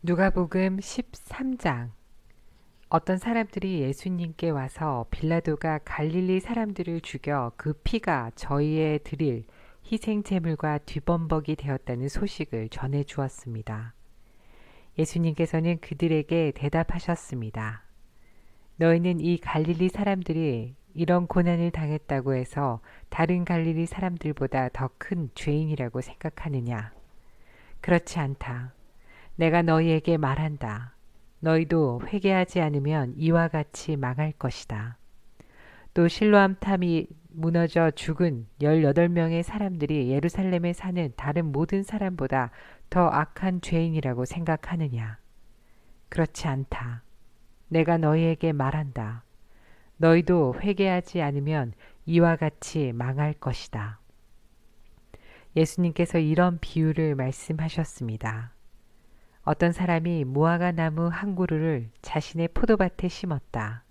누가복음 13장 어떤 사람들이 예수님께 와서 빌라도가 갈릴리 사람들을 죽여 그 피가 저희에 드릴 희생 제물과 뒤범벅이 되었다는 소식을 전해 주었습니다. 예수님께서는 그들에게 대답하셨습니다. 너희는 이 갈릴리 사람들이 이런 고난을 당했다고 해서 다른 갈릴리 사람들보다 더 큰 죄인이라고 생각하느냐? 그렇지 않다. 내가 너희에게 말한다. 너희도 회개하지 않으면 이와 같이 망할 것이다. 또 실로암 탐이 무너져 죽은 18명의 사람들이 예루살렘에 사는 다른 모든 사람보다 더 악한 죄인이라고 생각하느냐? 그렇지 않다. 내가 너희에게 말한다. 너희도 회개하지 않으면 이와 같이 망할 것이다. 예수님께서 이런 비유를 말씀하셨습니다. 어떤 사람이 무화과 나무 한 그루를 자신의 포도밭에 심었다.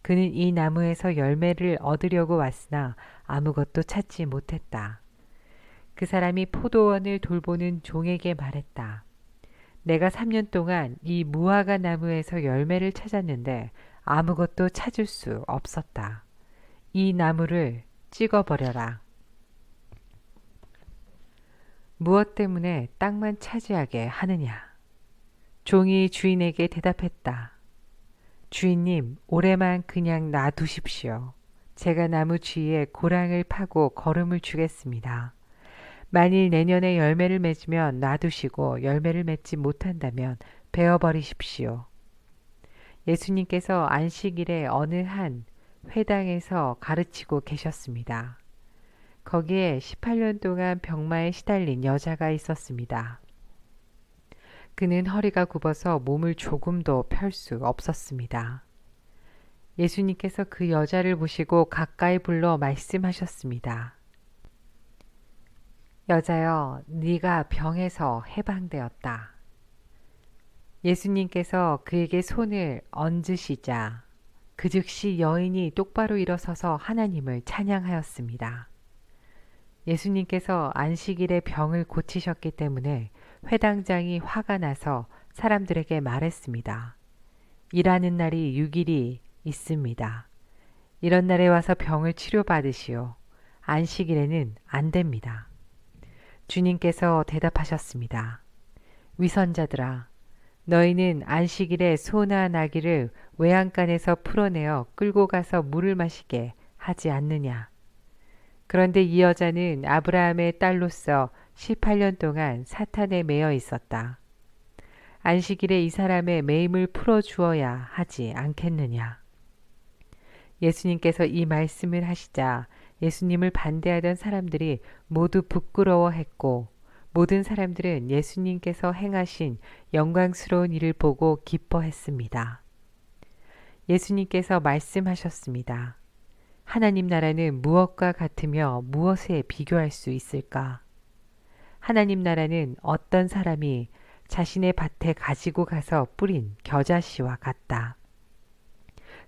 그는 이 나무에서 열매를 얻으려고 왔으나 아무것도 찾지 못했다. 그 사람이 포도원을 돌보는 종에게 말했다. 내가 3년 동안 이 무화과 나무에서 열매를 찾았는데 아무것도 찾을 수 없었다. 이 나무를 찍어버려라. 무엇 때문에 땅만 차지하게 하느냐? 종이 주인에게 대답했다. 주인님, 올해만 그냥 놔두십시오. 제가 나무 주위에 고랑을 파고 거름을 주겠습니다. 만일 내년에 열매를 맺으면 놔두시고 열매를 맺지 못한다면 베어버리십시오. 예수님께서 안식일에 어느 한 회당에서 가르치고 계셨습니다. 거기에 18년 동안 병마에 시달린 여자가 있었습니다. 그는 허리가 굽어서 몸을 조금도 펼 수 없었습니다. 예수님께서 그 여자를 보시고 가까이 불러 말씀하셨습니다. 여자여, 네가 병에서 해방되었다. 예수님께서 그에게 손을 얹으시자 그 즉시 여인이 똑바로 일어서서 하나님을 찬양하였습니다. 예수님께서 안식일에 병을 고치셨기 때문에 회당장이 화가 나서 사람들에게 말했습니다. 일하는 날이 6일이 있습니다. 이런 날에 와서 병을 치료받으시오. 안식일에는 안 됩니다. 주님께서 대답하셨습니다. 위선자들아, 너희는 안식일에 소나 나귀를 외양간에서 풀어내어 끌고 가서 물을 마시게 하지 않느냐. 그런데 이 여자는 아브라함의 딸로서 18년 동안 사탄에 매여 있었다. 안식일에 이 사람의 매임을 풀어주어야 하지 않겠느냐. 예수님께서 이 말씀을 하시자 예수님을 반대하던 사람들이 모두 부끄러워했고 모든 사람들은 예수님께서 행하신 영광스러운 일을 보고 기뻐했습니다. 예수님께서 말씀하셨습니다. 하나님 나라는 무엇과 같으며 무엇에 비교할 수 있을까? 하나님 나라는 어떤 사람이 자신의 밭에 가지고 가서 뿌린 겨자씨와 같다.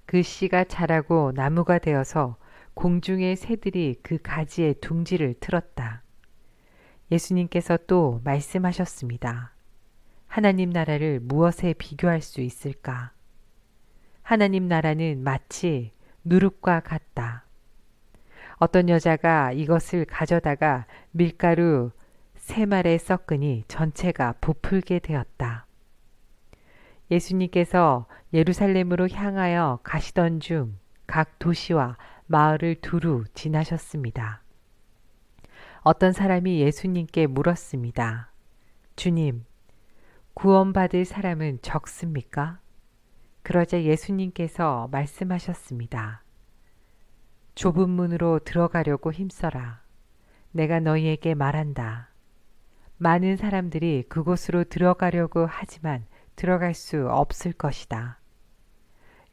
그 씨가 자라고 나무가 되어서 공중의 새들이 그 가지에 둥지를 틀었다. 예수님께서 또 말씀하셨습니다. 하나님 나라를 무엇에 비교할 수 있을까? 하나님 나라는 마치 누룩과 같다. 어떤 여자가 이것을 가져다가 밀가루 세 말에 섞으니 전체가 부풀게 되었다. 예수님께서 예루살렘으로 향하여 가시던 중 각 도시와 마을을 두루 지나셨습니다. 어떤 사람이 예수님께 물었습니다. 주님, 구원받을 사람은 적습니까? 그러자 예수님께서 말씀하셨습니다. 좁은 문으로 들어가려고 힘써라. 내가 너희에게 말한다. 많은 사람들이 그곳으로 들어가려고 하지만 들어갈 수 없을 것이다.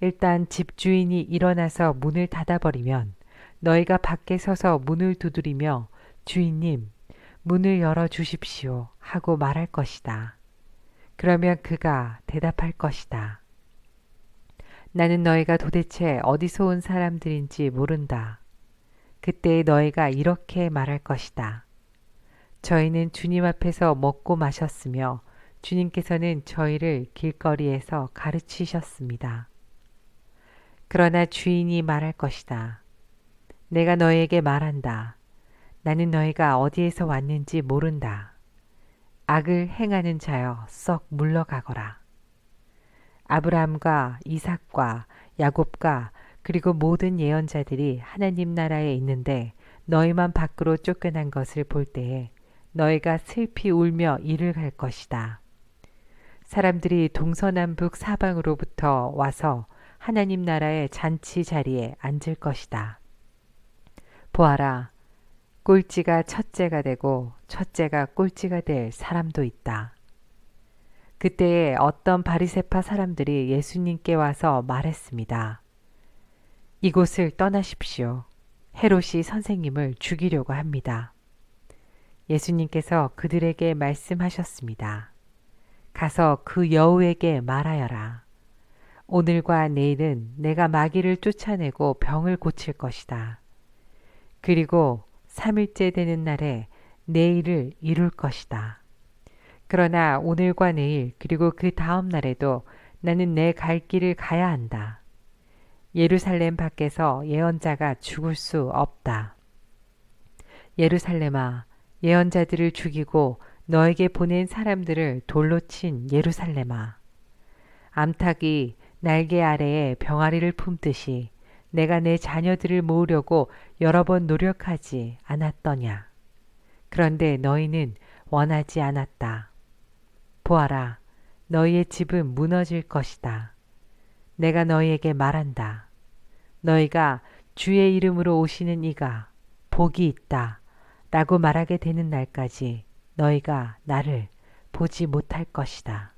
일단 집주인이 일어나서 문을 닫아버리면 너희가 밖에 서서 문을 두드리며 주인님, 문을 열어 주십시오 하고 말할 것이다. 그러면 그가 대답할 것이다. 나는 너희가 도대체 어디서 온 사람들인지 모른다. 그때 너희가 이렇게 말할 것이다. 저희는 주님 앞에서 먹고 마셨으며 주님께서는 저희를 길거리에서 가르치셨습니다. 그러나 주인이 말할 것이다. 내가 너에게 말한다. 나는 너희가 어디에서 왔는지 모른다. 악을 행하는 자여 썩 물러가거라. 아브라함과 이삭과 야곱과 그리고 모든 예언자들이 하나님 나라에 있는데 너희만 밖으로 쫓겨난 것을 볼 때에 너희가 슬피 울며 이를 갈 것이다. 사람들이 동서남북 사방으로부터 와서 하나님 나라의 잔치 자리에 앉을 것이다. 보아라, 꼴찌가 첫째가 되고 첫째가 꼴찌가 될 사람도 있다. 그때에 어떤 바리세파 사람들이 예수님께 와서 말했습니다. 이곳을 떠나십시오. 헤롯이 선생님을 죽이려고 합니다. 예수님께서 그들에게 말씀하셨습니다. 가서 그 여우에게 말하여라. 오늘과 내일은 내가 마귀를 쫓아내고 병을 고칠 것이다. 그리고 3일째 되는 날에 내일을 이룰 것이다. 그러나 오늘과 내일 그리고 그 다음 날에도 나는 내 갈 길을 가야 한다. 예루살렘 밖에서 예언자가 죽을 수 없다. 예루살렘아, 예언자들을 죽이고 너에게 보낸 사람들을 돌로 친 예루살렘아. 암탉이 날개 아래에 병아리를 품듯이 내가 내 자녀들을 모으려고 여러 번 노력하지 않았더냐. 그런데 너희는 원하지 않았다. 보아라, 너희의 집은 무너질 것이다. 내가 너희에게 말한다. 너희가 주의 이름으로 오시는 이가 복이 있다. 라고 말하게 되는 날까지 너희가 나를 보지 못할 것이다.